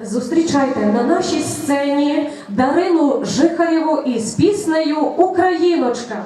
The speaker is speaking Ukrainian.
Зустрічайте на нашій сцені Дарину Жихарєву із піснею Україночка.